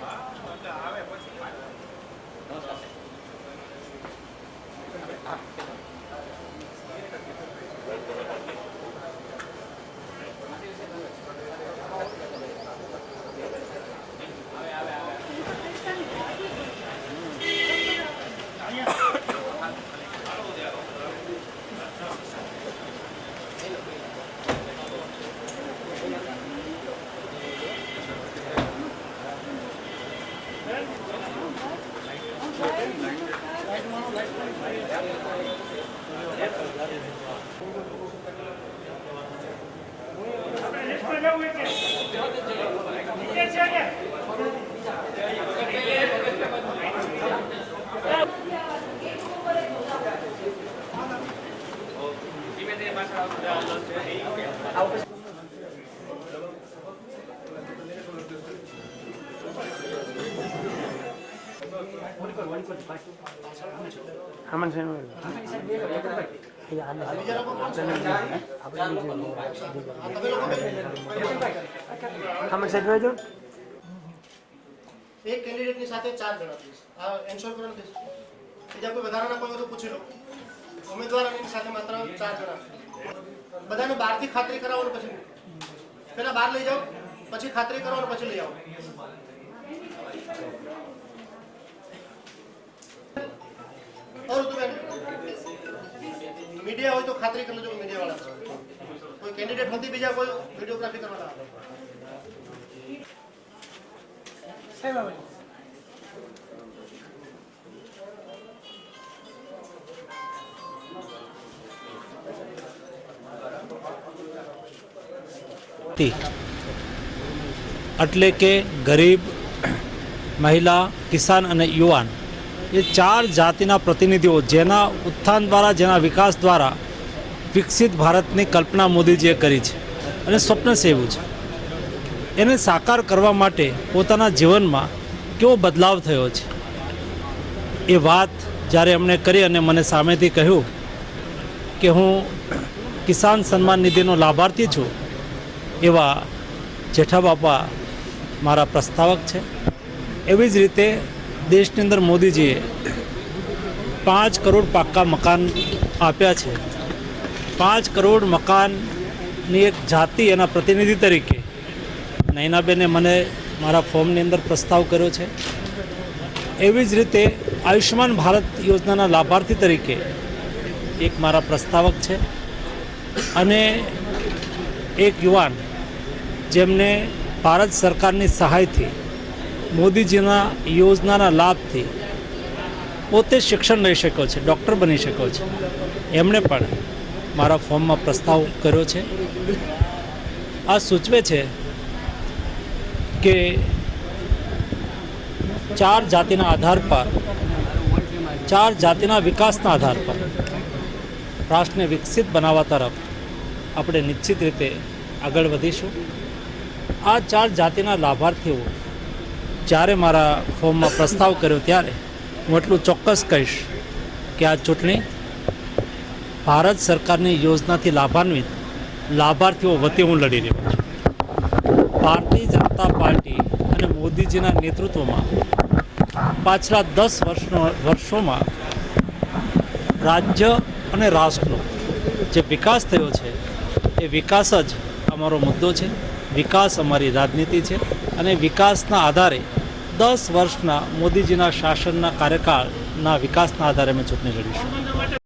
Wow. 하려고 했지. 이제 시작이야. 한번 설명해. એક કેન્ડિડેટની સાથે ચાર જણા પ્લીઝ આ એન્શ્યોર કરો પ્લીઝ. બીજા કોઈ વધારાના કોઈ તો પૂછી લો. ઉમેદવાર અને સાથે માત્ર ચાર જણા. બધાને બહારથી ખાતરી કરાવો પછી. પહેલાં બહાર લઈ જાઓ, પછી ખાતરી કરો અને પછી લઈ આવો. મીડિયા હોય તો ખાતરી કરી લેજો મીડિયા વાળા કોઈ કેન્ડિડેટ નથી બીજા કોઈ વિડીયોગ્રાફી કરવાના હતી એટલે કે ગરીબ મહિલા કિસાન અને યુવાન એ ચાર જાતિના પ્રતિનિધિઓ જેના ઉત્થાન દ્વારા, જેના વિકાસ દ્વારા વિકસિત ભારતની કલ્પના મોદીજીએ કરી છે અને સ્વપ્ન સેવું છે. એને સાકાર કરવા માટે પોતાના જીવનમાં કેવો બદલાવ થયો છે? એ વાત જ્યારે એમણે કરી અને મને સામેથી કહ્યું કે હું કિસાન સન્માન નિધિનો લાભાર્થી છું, એવા જેઠા બાપા મારા પ્રસ્તાવક છે. એવી જ રીતે દેશની અંદર મોદીજીએ પાંચ કરોડ પાક્કા મકાન આપ્યા છે. પાંચ કરોડ મકાનની એક જાતિ એના પ્રતિનિધિ તરીકે નૈનાબેને મને મારા ફોર્મની અંદર પ્રસ્તાવ કર્યો છે. એવી જ રીતે આયુષ્યમાન ભારત યોજનાના લાભાર્થી તરીકે એક મારા પ્રસ્તાવક છે અને એક યુવાન જેમને ભારત સરકારની સહાયથી મોદીજીના યોજનાના લાભથી પોતે શિક્ષણ લઈ શક્યો છે, ડૉક્ટર બની શક્યો છે. એમણે પણ મારા ફોર્મમાં પ્રસ્તાવ કર્યો છે. આ સૂચવે છે કે ચાર જાતિના આધાર પર, ચાર જાતિના વિકાસના આધાર પર રાષ્ટ્રને વિકસિત બનાવવા તરફ આપણે નિશ્ચિત રીતે આગળ વધીશું. આ ચાર જાતિના લાભાર્થીઓ જ્યારે મારા ફોર્મમાં પ્રસ્તાવ કર્યો ત્યારે હું એટલું ચોક્કસ કહીશ કે આ ચૂંટણી ભારત સરકારની યોજનાથી લાભાન્વિત, લાભાર્થીઓ વતી હું લડી રહ્યો છું. ભારતીય જનતા પાર્ટી અને મોદીજીના નેતૃત્વમાં પાછલા દસ વર્ષનો, વર્ષોમાં રાજ્ય અને રાષ્ટ્રનો જે વિકાસ થયો છે, એ વિકાસ જ અમારો મુદ્દો છે, વિકાસ અમારી રાજનીતિ છે અને વિકાસના આધારે દસ વર્ષના મોદીજીના શાસનના કાર્યકાળના વિકાસના આધારે અમે ચૂંટણી લડીશું.